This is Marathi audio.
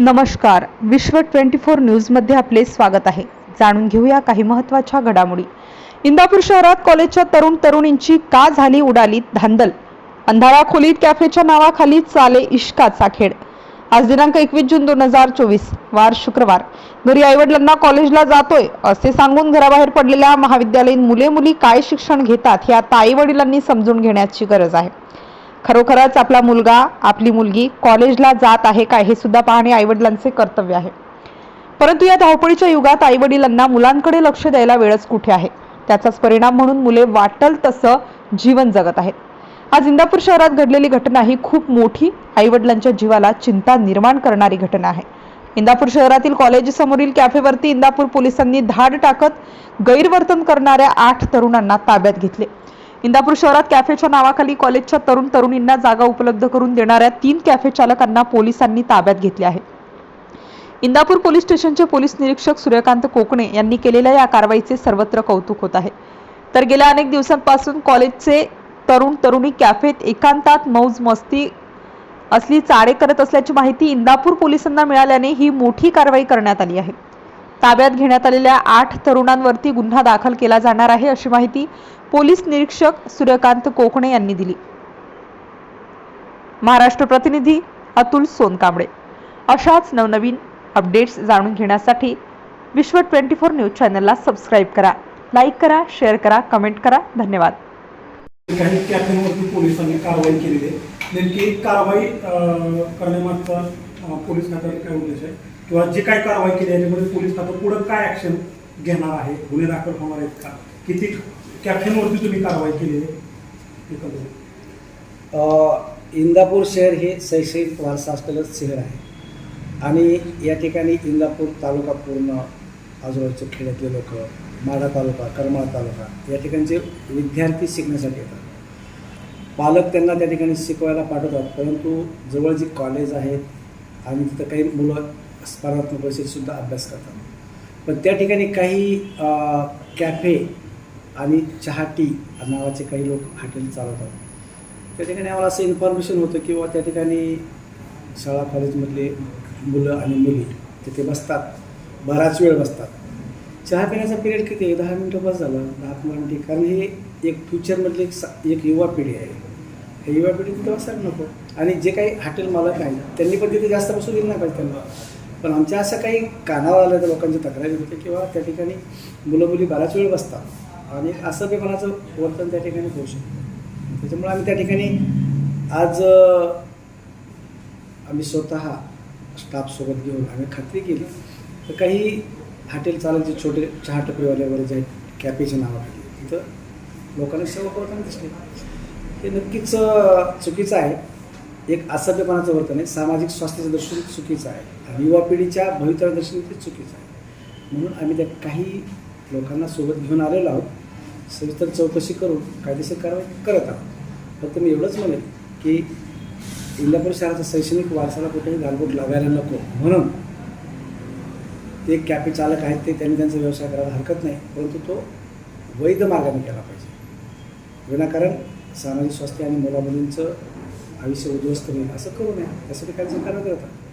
नमस्कार. विश्व ट्वेंटी फोर न्यूजमध्ये आपले स्वागत आहे. जाणून घेऊया काही महत्त्वाच्या घडामोडी. इंदापूर शहरात कॉलेजच्या तरुण तरुणींची का झाली उडाली धांदल? अंधारा खोलीत कॅफेच्या नावाखाली चाले इश्काचा खेळ. आज दिनांक एकवीस जून दोन हजार चोवीस वार शुक्रवार. घरी आईवडिलांना कॉलेजला जातोय असे सांगून घराबाहेर पडलेल्या महाविद्यालयीन मुले मुली काय शिक्षण घेतात हे आता आईवडिलांनी समजून घेण्याची गरज आहे. खरोखरच आपला मुलगा आपली मुलगी कॉलेजला जात आहे काय हे सुद्धा पाहणे आईवडिलांचे कर्तव्य आहे. परंतु या धावपळीच्या युगात आईवडिलांना मुलांकडे लक्ष द्यायला वेळच कुठे आहे? त्याचाच परिणाम म्हणून मुले वाटल तसं जीवन जगत आहेत. आज इंदापूर शहरात घडलेली घटना ही खूप मोठी आईवडिलांच्या जीवाला चिंता निर्माण करणारी घटना आहे. इंदापूर शहरातील कॉलेज समोरील कॅफेवरती इंदापूर पोलिसांनी धाड टाकत गैरवर्तन करणाऱ्या आठ तरुणांना ताब्यात घेतले. इंदापूर शहरात कॅफेच्या नावाखाली कॉलेजच्या तरुण तरुणींना जागा उपलब्ध करून देणाऱ्या तीन कॅफे चालकांना पोलिसांनी ताब्यात घेतले आहे. इंदापूर पोलीस स्टेशनचे पोलीस निरीक्षक सूर्यकांत कोकणे यांनी केलेल्या या कारवाईचे सर्वत्र कौतुक होत आहे. तर गेल्या अनेक दिवसांपासून कॉलेजचे तरुण तरुणी कॅफेत एकांतात मौज मस्ती असली चाळे करत असल्याची माहिती इंदापूर पोलिसांना मिळाल्याने ही मोठी कारवाई करण्यात आली आहे. ताब्यात घेण्यात आलेल्या आठ तरुणांवरती गुन्हा दाखल केला जाणार आहे अशी माहिती पोलीस निरीक्षक सूर्यकांत कोकणे यांनी दिली. महाराष्ट्र प्रतिनिधी अतुल सोनकांबळे. अशाच नवनवीन अपडेट्स जाणून घेण्यासाठी विश्व ट्वेंटी फोर न्यूज चॅनलला सबस्क्राईब करा लाईक करा शेअर करा कमेंट करा. धन्यवाद. काही कॅफेवरती पोलिसांनी कारवाई केलेली आहे. नेमकी कारवाई करण्यामागचा पोलीस खात्याचा काय उद्देश आहे? किंवा जे काय कारवाई केली आहे त्यामध्ये पोलीस खातं पुढं काय ऍक्शन घेणार आहे? गुन्हे दाखल होणार आहेत का? किती कॅप्शनवरती तुम्ही कारवाई केली आहे? इंदापूर शहर हे शैक्षणिक वारसा असलेलं शहर आहे. आणि या ठिकाणी इंदापूर तालुका पूर्ण आजूबाजूचे खेड्यातले लोक माढा तालुका करमाळा तालुका या ठिकाणचे विद्यार्थी शिकण्यासाठी येतात. पालक त्यांना त्या ठिकाणी शिकवायला पाठवतात परंतु जवळ जी कॉलेज आहेत आणि तिथं काही मुलं स्पर्धात्मक परीक्षेतसुद्धा अभ्यास करतात. पण त्या ठिकाणी काही कॅफे आणि चहा टी नावाचे काही लोक हॉटेल चालवतात. त्या ठिकाणी आम्हाला असं इन्फॉर्मेशन होतं किंवा त्या ठिकाणी शाळा कॉलेजमधले मुलं आणि मुली तिथे बसतात. बराच वेळ बसतात. चहा पिण्याचा पिरियड किती आहे? दहा मिनटं बस झालं. दहा पंधरा मिनिटे. कारण हे एक फ्युचरमधली एक सा एक युवा पिढी आहे. हे युवा पिढी तिथे बसायला नको. आणि जे काही हॉटेल मालक आहेत त्यांनी पण तिथे जास्त बसू दिलं नाही पाहिजे त्यांना. पण आमच्या असं काही कानावर आलं तर लोकांची तक्रारी होते किंवा त्या ठिकाणी मुलं मुली बराच वेळ बसतात. आणि असं बेपणाचं वर्तन त्या ठिकाणी होऊ शकतं त्याच्यामुळे आम्ही त्या ठिकाणी आज आम्ही स्वतः स्टाफसोबत घेऊन आम्ही खात्री केली. तर काही हॉटेल चालक जे छोटे चहा टपरीवाले वगैरे जे आहेत कॅफेच्या नावाखाली तिथं लोकांना सेवा करताना दिसले. हे नक्कीच चुकीचं आहे. एक असभ्यपणाचं वर्तन आहे. सामाजिक स्वास्थ्याचं दर्शन चुकीचं आहे. आणि युवा पिढीच्या भवितव्या दर्शन ते चुकीचं आहे. म्हणून आम्ही त्या काही लोकांना सोबत घेऊन आलेलो आहोत. सविस्तर चौकशी करून कायदेशीर कारवाई करत आहोत. फक्त मी एवढंच म्हणेन की इंदापूर शहराचा शैक्षणिक वारसाला कुठेही गालबोट लागायला नको. म्हणून ते कॅफे चालक आहेत ते त्यांनी त्यांचा व्यवसाय करायला हरकत नाही परंतु तो वैध मार्गाने केला पाहिजे. विनाकारण सामाजिक स्वास्थ्य आणि मुलामुलींचं आयुष्य उद्ध्वस्त होईल. असं करू नये. यासाठी काय कारवाई करतात